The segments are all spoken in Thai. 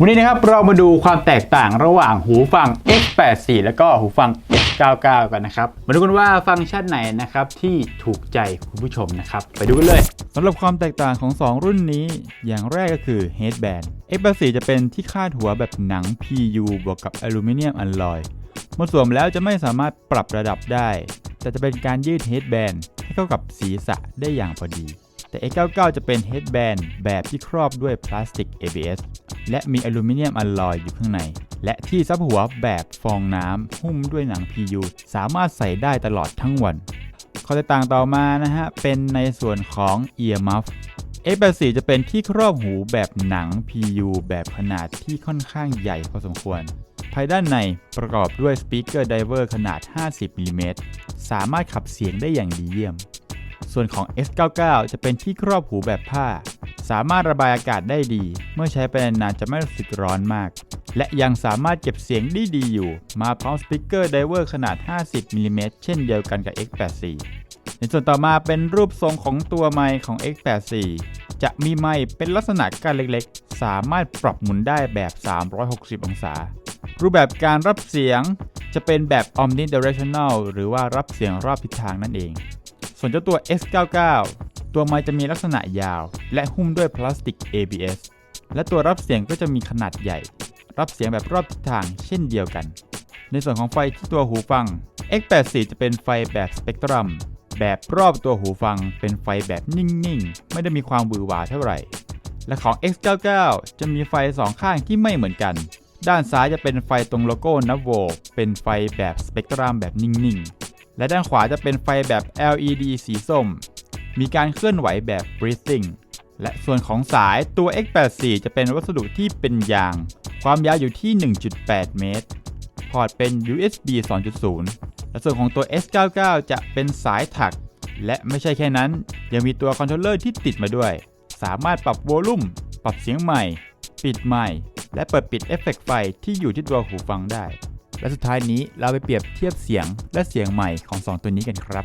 วันนี้นะครับเรามาดูความแตกต่างระหว่างหูฟัง X84 แล้วก็หูฟัง X99 กันนะครับมาดูกันว่าฟังก์ชันไหนนะครับที่ถูกใจคุณผู้ชมนะครับ ไปดูกันเลยสำหรับความแตกต่างของ 2 รุ่นนี้ อย่างแรกก็คือ headband X84 จะเป็นที่คาดหัวแบบหนัง PU บวกกับอลูมิเนียมอลลอยเมื่อสวมแล้วจะไม่สามารถปรับระดับได้ แต่จะเป็นการยืด headband ให้เข้ากับศีรษะได้อย่างพอดี แต่ X99 จะเป็น headband แบบที่ครอบด้วยพลาสติก ABS และมีอลูมิเนียมอลลอยอยู่ข้างใน และที่ซับหัวแบบฟองน้ำหุ้มด้วยหนัง PU สามารถใส่ได้ตลอดทั้งวัน ข้อแตกต่างต่อมานะฮะ เป็นในส่วนของ ear muff X84 จะเป็นที่ครอบหูแบบหนัง PU แบบขนาดที่ค่อนข้างใหญ่พอสมควร ภายด้านในประกอบด้วย Speaker Diver ขนาด 50มิลลิเมตรสามารถขับเสียงได้อย่างดีเยี่ยม ส่วนของ S99 จะเป็นที่ครอบหูแบบผ้า สามารถระบายอากาศได้ดี เมื่อใช้ไปนานๆจะไม่รู้สึกร้อนมาก และยังสามารถเก็บเสียงได้ดีอยู่ มาพร้อมสปีกเกอร์ไดเวอร์ขนาด 50มิลลิเมตรเช่นเดียวกันกับ X84 ในส่วนต่อมาเป็นรูปทรงของตัวไมค์ของ X84 จะมีไมค์เป็นลักษณะก้านเล็กๆ สามารถปรับหมุนได้แบบ 360 องศา รูปแบบการรับเสียงจะเป็นแบบ omnidirectional หรือว่ารับเสียงรอบทิศทางนั่นเอง ส่วนเจ้าตัว S99 ตัวไมค์จะมีลักษณะยาว และหุ้มด้วยพลาสติก ABS และตัวรับเสียงก็จะมีขนาดใหญ่ รับเสียงแบบรอบทิศทางเช่นเดียวกัน ในส่วนของไฟที่ตัวหูฟัง X84 จะเป็นไฟแบบสเปกตรัมแบบรอบตัวหูฟังเป็นไฟแบบนิ่งๆ ไม่ได้มีความบือหวาเท่าไหร่ และของ X99 จะมีไฟสองข้างที่ไม่เหมือนกัน ด้านซ้ายจะเป็นไฟตรงโลโก้นับโวเป็นไฟแบบสเปกตรัมแบบนิ่งๆ และด้านขวาจะเป็นไฟแบบ LED สีส้ม มีการเคลื่อนไหวแบบ breathing และส่วนของสายตัว X84 จะเป็นวัสดุที่เป็นยาง ความยาวอยู่ที่ 1.8 เมตร พอร์ตเป็น USB 2.0 และส่วนของตัว S99 จะเป็นสายถัก และไม่ใช่แค่นั้น ยังมีตัวคอนโทรลเลอร์ที่ติดมาด้วย สามารถปรับโวลูมปรับเสียงใหม่ ปิดใหม่ และเปิดปิดเอฟเฟกต์ไฟที่อยู่ที่ตัวหูฟังได้ และสุดท้ายนี้เราไปเปรียบเทียบเสียงและเสียงใหม่ของ 2 ตัวนี้กันครับ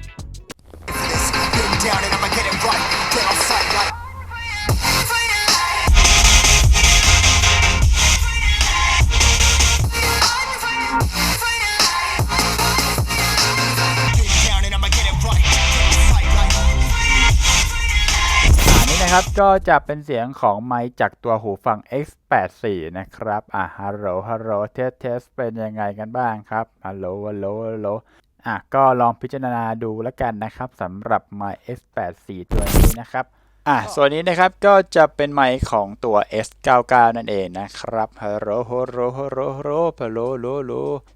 นะครับก็จะเป็นเสียงของไมค์จากตัวหูฟัง X84 นะครับ อะฮัลโหลฮัลโหลเทสเทสเป็นยังไงกันบ้างครับฮัลโหลฮัลโหลฮัลโหลอะก็ลองพิจารณาดูแล้วกันนะครับสำหรับไมค์ X84 ตัวนี้นะครับ อะส่วนนี้นะครับก็จะเป็นไมค์ของตัว S99 นั่นเองนะครับฮัลโหลฮัลโหลฮัลโหลฮัลโหลฮัลโหลฮัลโหลฮัลโหล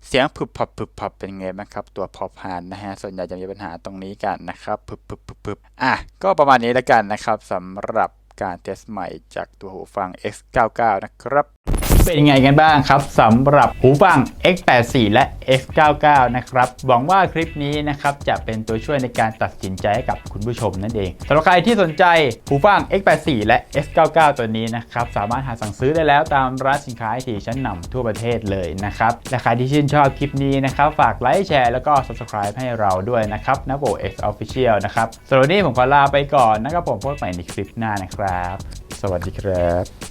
เสียงผึบพับผึบพับเป็นไงบ้างครับ ตัวพอพานนะฮะ ส่วนใหญ่จะมีปัญหาตรงนี้กันนะครับผึบผึบผึบผึบอะ ก็ประมาณนี้แล้วกันนะครับสำหรับการเทสใหม่จากตัวหูฟัง X99 นะครับ เป็นยังไงกันบ้างครับสำหรับหูฟัง X84 และ X99 นะครับ หวังว่าคลิปนี้นะครับจะเป็นตัวช่วยในการตัดสินใจให้กับคุณผู้ชมนั่นเองสำหรับใครที่สนใจหูฟัง X84 และ X99 ตัวนี้นะครับ สามารถหาสั่งซื้อได้แล้วตามร้านสินค้าไอทีชั้นนำทั่วประเทศเลยนะครับ และใครที่ชื่นชอบคลิปนี้นะครับ ฝากไลค์แชร์แล้วก็ Subscribe ให้เราด้วยนะครับนะโบ X Official นะครับสำหรับวันนี้ผมขอลาไปก่อนนะครับผมพบใหม่ในคลิปหน้านะครับ สวัสดีครับ